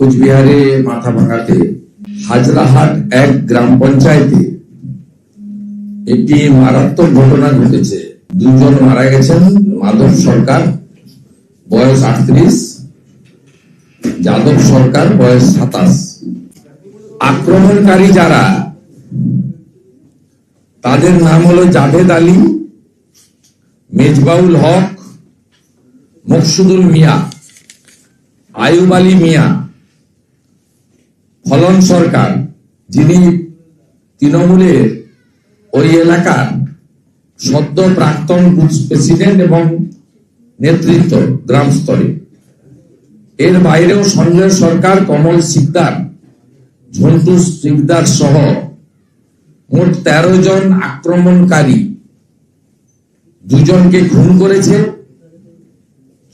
কোচবিহারে মাথা ভাঙাতে হাজরাহাট এক গ্রাম পঞ্চায়েতে একটি মারাত্মক ঘটনা ঘটেছে। দুজন মারা গেছেন, মাধব সরকার, বয়স আটত্রিশ। যাদব সরকার, বয়স সাতাশ। আক্রমণকারী যারা, তাদের নাম হলো জাভেদ আলী, মেজবাউল হক, মকসুদুল মিয়া, আয়ুব আলী মিয়া। ফলন সরকার, যিনি তৃণমূলের ওই এলাকার সদ্য প্রাক্তন প্রেসিডেন্ট এবং নেতৃত্ব গ্রাম স্তরে। এর বাইরেও সঞ্জয় সরকার, কমল সিকদার, ঝন্টু সিকদার সহ মোট তেরো জন আক্রমণকারী দুজনকে খুন করেছে,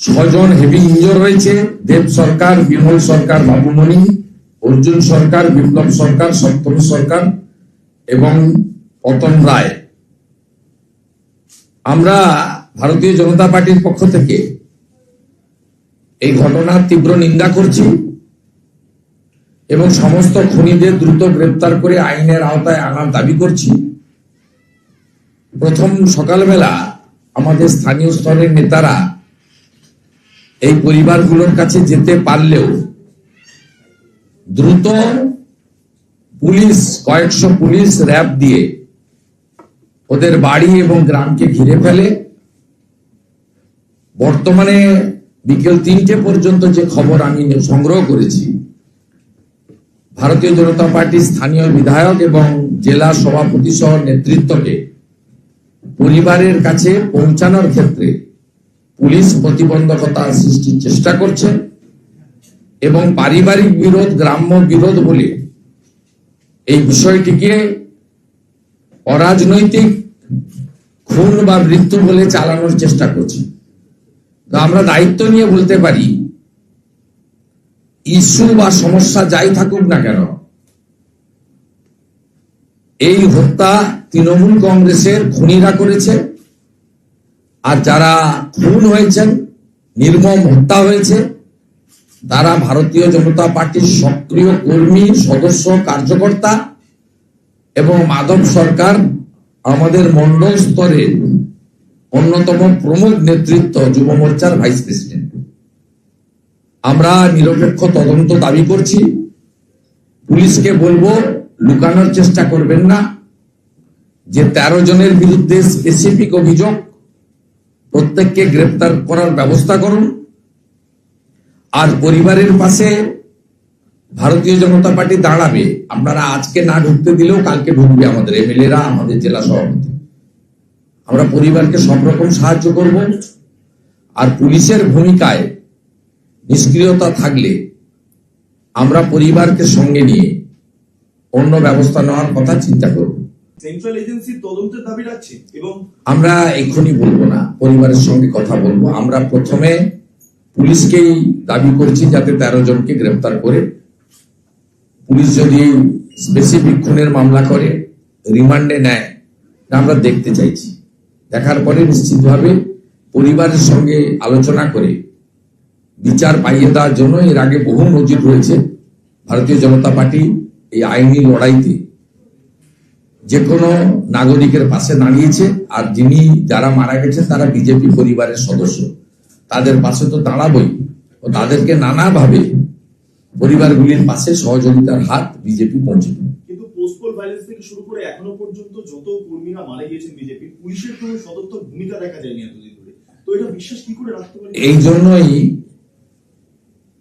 ছজন হেভি ইঞ্জোর হয়েছে দেব সরকার, বিমল সরকার, বাবুমণি অর্জুন সরকার, বিপ্লব সরকার সপ্তম সরকার এবং পতন রায়। আমরা ভারতীয় জনতা পার্টির পক্ষ থেকে এই ঘটনার তীব্র নিন্দা করছি এবং সমস্ত খুনিদের দ্রুত গ্রেপ্তার করে আইনের আওতায় আনার দাবি করছি। প্রথম সকালবেলা আমাদের স্থানীয় স্তরের নেতারা এই পরিবারগুলোর কাছে যেতে পারলেও দ্রুত পুলিশ, কয়েকশো পুলিশ র্যাব দিয়ে ওদের বাড়ি এবং গ্রামকে ঘিরে ফেলে। বর্তমানে বিকেল তিনটে পর্যন্ত যে খবর আমি সংগ্রহ করেছি, ভারতীয় জনতা পার্টির স্থানীয় বিধায়ক এবং জেলা সভাপতি সহ নেতৃত্বকে পরিবারের কাছে পৌঁছানোর ক্ষেত্রে পুলিশ প্রতিবন্ধকতা সৃষ্টির চেষ্টা করছে। এবং পারিবারিক বিরোধ, গ্রাম্য বিরোধ বলে এই বিষয়টিকে অরাজনৈতিক খুন বা মৃত্যু বলে চালানোর চেষ্টা করছে। তো আমরা দায়িত্ব নিয়ে বলতে পারি, ইস্যু বা সমস্যা যাই থাকুক না কেন, এই হত্যা তৃণমূল কংগ্রেসের খুনিরা করেছে, আর যারা খুন হয়েছেন, নির্মম হত্যা হয়েছে তারা ভারতীয় জনতা পার্টির সক্রিয় কর্মী, সদস্য, কার্যকর্তা এবং মাধব সরকার আমাদের মন্ডল স্তরের অন্যতম প্রমুখ নেতৃত্ব যুব মোর্চার ভাইস প্রেসিডেন্ট। আমরা নিরপেক্ষ তদন্ত দাবি করছি। পুলিশকে বলব, লুকানোর চেষ্টা করবেন না। যে তেরো জনের বিরুদ্ধে স্পেসিফিক অভিযোগ, প্রত্যেককে গ্রেপ্তার করার ব্যবস্থা করুন। আর পরিবারের পাশে ভারতীয় জনতা পার্টি দাঁড়াবে। আপনারা আজকে না ঢুকতে দিলেও কালকে ঢুকবে আমাদের এমএলএরা আমাদের জেলা সভাপতি। আমরা পরিবারকে সব রকম সাহায্য করব। আর পুলিশের ভূমিকায় নিষ্ক্রিয়তা থাকলে আমরা পরিবারকে সঙ্গে নিয়ে অন্য ব্যবস্থা নেওয়ার কথা চিন্তা করব। সেন্ট্রাল এজেন্সির তদন্তের দাবি রাখছে এবং আমরা এক্ষুনি বলব না পরিবারের সঙ্গে কথা বলব। আমরা প্রথমে পুলিশকেই দাবি করছি যাতে তেরো জনকে গ্রেপ্তার করে পুলিশ যদি স্পেসিফিক খুনের মামলা করে, রিমান্ডে নেয় আমরা দেখতে চাইছি। দেখার পরে নিশ্চিতভাবে পরিবারের সঙ্গে আলোচনা করে বিচার পাইয়ে দেওয়ার জন্য এর আগে বহু নজির রয়েছে। ভারতীয় জনতা পার্টি এই আইনি লড়াইতে যে কোনো নাগরিকের পাশে দাঁড়িয়েছে আর যিনি যারা মারা গেছে তারা বিজেপি পরিবারের সদস্য। তাদের পাশে তো দাঁড়াবই ও তাদেরকে নানাভাবে পরিবারগুলির পাশে সহযোগিতার হাত বিজেপি পৌঁছে দেবে। কিন্তু পোস্টপোল ভাইলেন্স থেকে শুরু করে এখনও পর্যন্ত যত কর্মীরা মারা গিয়েছেন বিজেপি পুলিশের কোনো সদর্থক ভূমিকা দেখা যায়নি এতদিন ধরে তো এটা বিশ্বাস কি করে রাখতে পারি এই জন্যই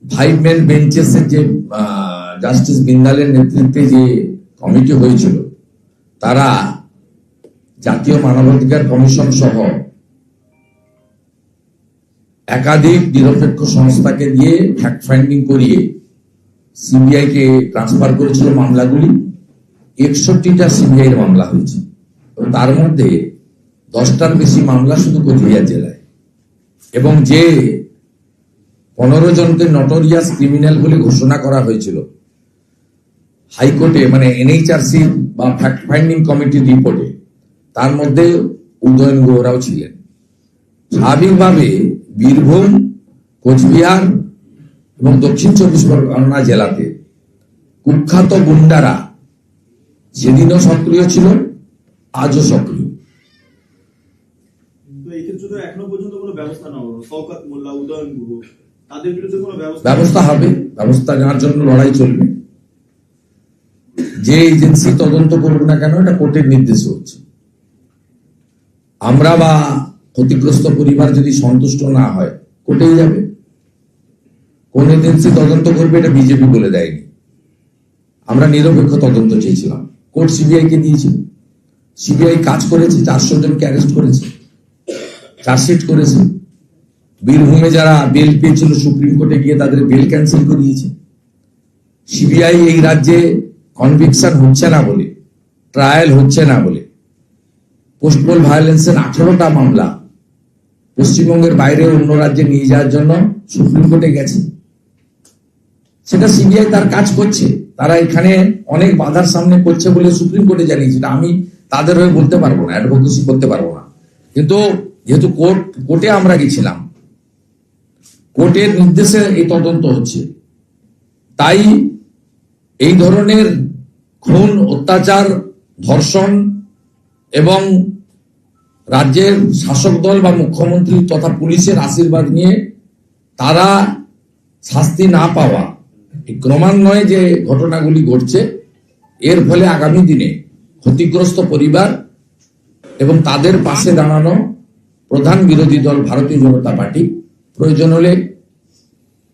ফাইভ ম্যান বেঞ্চেসের যে জাস্টিস বিন্দালের নেতৃত্বে যে কমিটি হয়েছিল তারা জাতীয় মানবাধিকার কমিশন সহ একাধিক নিরপেক্ষ সংস্থাকে দিয়ে ফ্যাক্ট ফাইন্ডিং করিয়ে সিবিআই কে ট্রান্সফার করেছিল মামলাগুলি। একষট্টিটা সিবিআই এর মামলা হয়েছে। তার মধ্যে দশটার বেশি মামলা শুধু কোচবিহার জেলায়। এবং যে পনেরো জনকে নটোরিয়াস ক্রিমিনাল বলে ঘোষণা করা হয়েছিল, হাইকোর্টে মানে এনএইচআরসি বা ফ্যাক্ট ফাইন্ডিং কমিটির রিপোর্টে তার মধ্যে উদয়ন গুহরাও ছিলেন। স্বাভাবিকভাবে বীরভূম কোচবিহার এবং দক্ষিণ চব্বিশ পরগনা জেলাতে। কুখ্যাত গুন্ডারা সেদিনও সক্রিয় ছিল আজও সক্রিয়। ব্যবস্থা হবে ব্যবস্থা নেওয়ার জন্য লড়াই চলবে। যে এজেন্সি তদন্ত করুক না কেন এটা কোর্টের নির্দেশে হচ্ছে। আমরা বা ক্ষতিগ্রস্ত পরিবার যদি সন্তুষ্ট না হয়, কোর্টেই যাবে। কোন এজেন্সি তদন্ত করবে এটা বিজেপি বলে দেয়নি। আমরা নিরপেক্ষ তদন্ত চেয়েছিলাম। কোর্ট সিবিআই কে দিয়েছিল সিবিআই কাজ করেছে, চারশো জনকে অ্যারেস্ট করেছে চার্জশিট করেছে। বীরভূমে যারা বেল পেয়েছিল, সুপ্রিম কোর্টে গিয়ে তাদের বেল ক্যান্সেল করিয়েছে সিবিআই এই রাজ্যে কনভিকশন হচ্ছে না বলে ট্রায়াল হচ্ছে না বলে। পোস্টপোল ভায়োলেন্সের আঠারোটা মামলা পশ্চিমবঙ্গের বাইরে অন্য রাজ্যে নিয়ে যাওয়ার জন্য সুপ্রিম কোর্টে গেছে। সেটা সিবিআই তার কাজ করছে। তারা এখানে অনেক বাধার সামনে করছে বলে সুপ্রিম কোর্টে জানিয়েছে। আমি তাদের হয়ে বলতে পারব না অ্যাডভোকেসি করতে পারব না। কিন্তু যেহেতু কোর্ট, কোর্টে আমরা গেছিলাম, কোর্টের নির্দেশে এই তদন্ত হচ্ছে। তাই এই ধরনের খুন, অত্যাচার, ধর্ষণ এবং রাজ্যের শাসক দল বা মুখ্যমন্ত্রী তথা পুলিশের আশীর্বাদ নিয়ে তারা শাস্তি না পাওয়া ক্রমান্বয়ে যে ঘটনাগুলি ঘটছে, এর ফলে আগামী দিনে ক্ষতিগ্রস্ত পরিবার এবং তাদের পাশে দাঁড়ানো প্রধান বিরোধী দল ভারতীয় জনতা পার্টি, প্রয়োজন হলে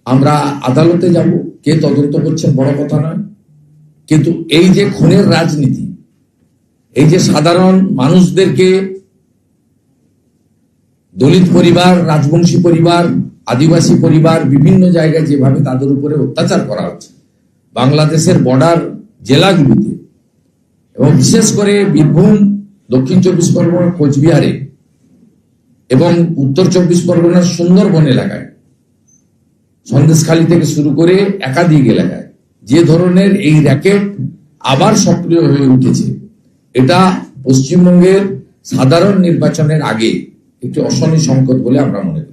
আমরা আদালতে যাব। কে তদন্ত করছেন বড় কথা নয়। কিন্তু এই যে খুনের রাজনীতি, এই যে সাধারণ মানুষদেরকে দলিত পরিবার, রাজবংশী পরিবার, আদিবাসী পরিবার, বিভিন্ন জায়গায় যেভাবে তাদের উপরে অত্যাচার করা হচ্ছে। বাংলাদেশের বর্ডার জেলাগুলিতে। এবং বিশেষ করে বীরভূম, দক্ষিণ চব্বিশ পরগনা, কোচবিহারে এবং উত্তর চব্বিশ পরগনার সুন্দরবন এলাকায়। সন্দেশখালী থেকে শুরু করে একাধিক এলাকায়। যে ধরনের এই র্যাকেট আবার সক্রিয় হয়ে উঠেছে। এটা পশ্চিমবঙ্গের সাধারণ নির্বাচনের আগে একটি অশনি সংকট বলে আমরা মনে করি।